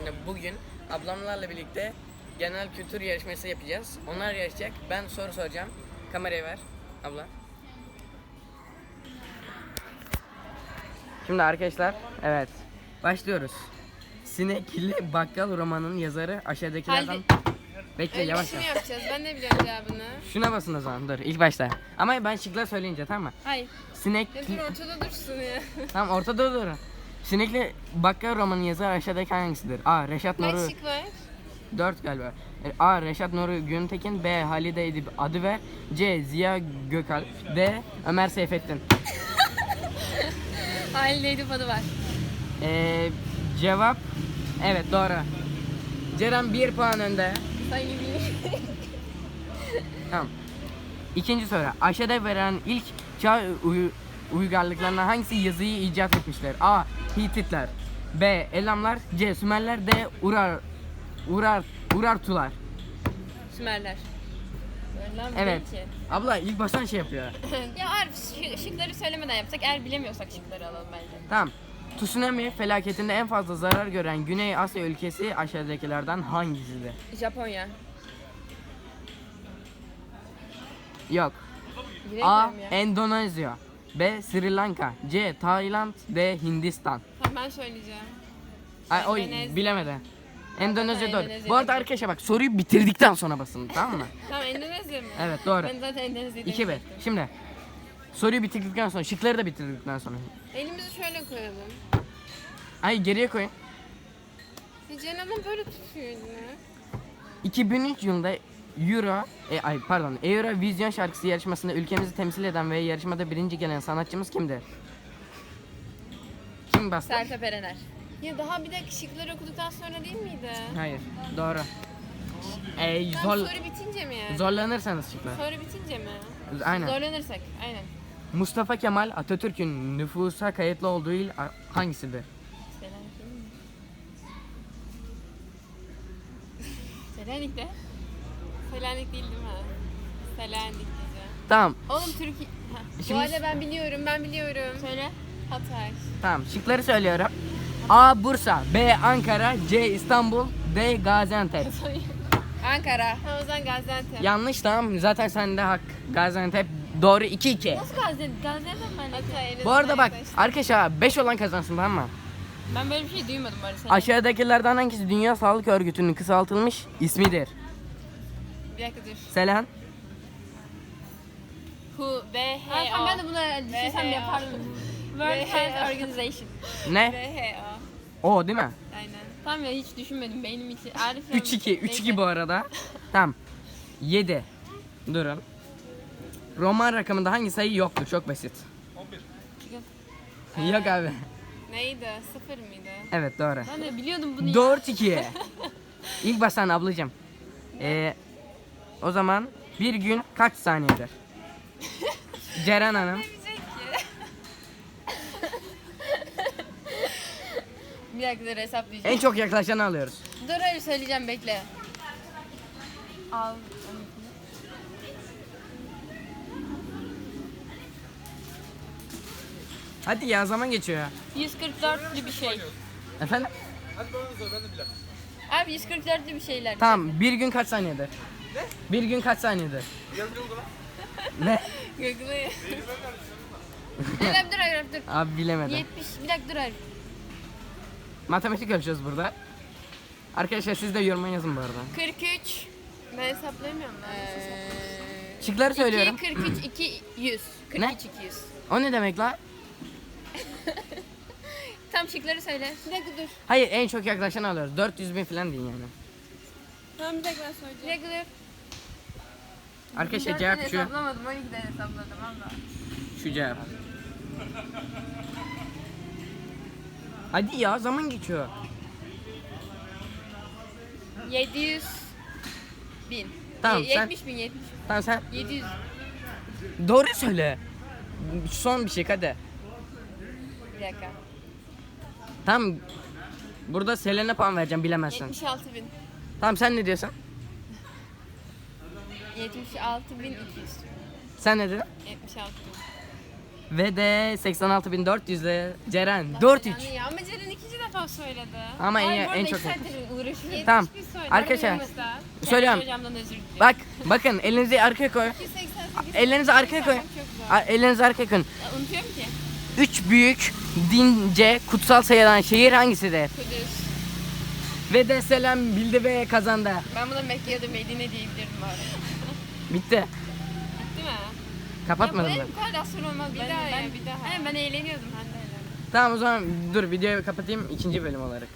sayesinde bugün ablamlarla birlikte genel kültür yarışması yapacağız. Onlar yarışacak. Ben soru soracağım. Kamerayı ver abla. Şimdi arkadaşlar evet başlıyoruz. Sinekli Bakkal romanının yazarı aşağıdakilerden... Halde- Bekle yavaş Öyle mi yavaş. yapacağız? Ben de biliyorum cevabını. Şuna basın o zaman dur ilk başta. Ama ben şıklar söyleyince tamam mı? Hayır. Sinek... Ya dur ortada dursun ya. Tamam ortada dur. Sinekli Bakkal romanının yazarı aşağıdaki hangisidir? A. Reşat Nuri... Kaç şık var? 4 galiba. E, A. Reşat Nuri Güntekin B. Halide Edip Adıver C. Ziya Gökalp D. Ömer Seyfettin Halide Edip adı var. Ee, Cevap Evet doğru Ceren 1 puan önde bir Tamam İkinci soru Aşağıda verilen ilk çağ uy- uygarlıklarından hangisi yazıyı icat etmişler? A. Hititler B. Elamlar C. Sümerler D. Urar Urar Urartular Sümerler. Evet Ki. Abla ilk baştan şey yapıyor ya Arif şık- şıkları söylemeden yapsak eğer bilemiyorsak şıkları alalım bence. Tamam. Tsunami felaketinde en fazla zarar gören Güney Asya ülkesi aşağıdakilerden hangisidir? Japonya. Yok. A. Bilemiyorum ya. Endonezya B. Sri Lanka C. Tayland D. Hindistan Tamam ben söyleyeceğim. Ay, oy Endonezya. bilemedi. Endonezya doğru. Endonezya Bu arada arkadaşlar bak soruyu bitirdikten sonra basın tamam mı? Tamam Endonezya mı? Evet doğru. Ben zaten Endonezya 2 1. Şimdi soruyu bitirdikten sonra şıkları da bitirdikten sonra. Elimizi şöyle koyalım. Ay geriye koyun. Ya Cenab'ın böyle tutuyor elini. 2003 yılında Euro, e, ay pardon, Eurovision şarkısı yarışmasında ülkemizi temsil eden ve yarışmada birinci gelen sanatçımız kimdir? Kim bastı? Sertab Erener. Ya daha bir dakika şıkları okuduktan sonra değil miydi? Hayır, doğru. E, Tam zor, soru bitince mi yani? zorlanırsanız şıklar. Soru bitince mi? Aynen. Zorlanırsak, aynen. Mustafa Kemal Atatürk'ün nüfusa kayıtlı olduğu il a- hangisidir? Selanik değil mi? Selanik de. Selanik değil değil mi? Selanik diyeceğim. Tamam, Oğlum Türkiye... Şimdi- Bu arada ben biliyorum, ben biliyorum. Söyle. Hatay. tamam. Şıkları söylüyorum. A. Bursa, B. Ankara, C. İstanbul, D. Gaziantep. Ankara. Ha o zaman Gaziantep. Yanlış tamam. Zaten sende hak. Gaziantep doğru 2-2. Nasıl Gaziantep? Gaziantep ben Hatay. Bu arada bak arkadaşlar 5 olan kazansın tamam mı? Ben böyle bir şey duymadım bari sen. Aşağıdakilerden hangisi Dünya Sağlık Örgütü'nün kısaltılmış ismidir? Bir dakika dur. Selen, WHO, WHO. ben de buna düşünsem yapardım. World Health Organization. ne? WHO. O değil mi? Aynen. Tamam ya hiç düşünmedim beynim içi. Arif 3-2, 3-2 bu arada. tamam. 7. Durun. Roman rakamında hangi sayı yoktur? Çok basit. 11. Yok abi. Neydi? Sıfır mıydı? Evet doğru. Ben de biliyordum bunu ya. 4-2. İlk baştan ablacığım. Ee, o zaman bir gün kaç saniyedir? Ceren Hanım. Bir dakika dur hesaplayacağım. En çok yaklaşanı alıyoruz. Dur öyle söyleyeceğim bekle. Al. Hadi ya zaman geçiyor ya. 144'lü bir şey. Efendim? Abi 144'lü bir şeyler. Tamam bir gün kaç saniyedir? Ne? Bir gün kaç saniyedir? ne? Google'ı. abi dur Arif dur. Abi bilemedim. 70 bir dakika dur Arif. Matematik ölçüyoruz burada. Arkadaşlar siz de yoruma yazın bu arada. 43. Ben hesaplayamıyorum. Ee, Şıkları söylüyorum. 2, 43, 2, 100. 43, Ne? 200. O ne demek la? Tam şıkları söyle. Bir dakika dur. Hayır en çok yaklaşanı alıyoruz. 400 bin falan deyin yani. Tamam bir dakika ben söyleyeceğim. Dur. Arkadaşlar cevap şu. Hesaplamadım 12'den hesapladım valla. Şu cevap. Hadi ya zaman geçiyor. 700 bin. Tamam, sen- 70 bin 70. Tamam sen 700. doğru söyle. Son bir şey hadi. Bir dakika. Tamam. Burada Selen'e puan vereceğim bilemezsen. 76 bin. Tamam sen ne diyorsun? 76 bin 200. Sen ne dedin? 76 bin. Ve de 86.400 ile Ceren 4-3. Yani ya ama Ceren ikinci defa söyledi. Ama en- en çok- uğraşıyor. Tamam. 71 söyledi. Arkadaşlar, Arkadaşlar. söylüyorum. Hocamdan özür dilerim. Bak bakın elinizi arkaya koy. 288. Ellerinizi arkaya koyun. Çok zor. A- Ellerinizi arkaya koyun. Ya, Unutuyorum ki. Üç büyük dince kutsal sayılan şehir hangisidir? Kudüs. Ve de selam bildi ve kazandı. Ben buna Mekke ya da Medine diyebilirdim arada. Bitti. Değil mi? Kapatmadım ya, ben. bu kadar soru olmaz. Bir daha ya. Bir daha. He, ben eğleniyordum. Ben de eğlendim. Tamam o zaman dur videoyu kapatayım ikinci bölüm olarak.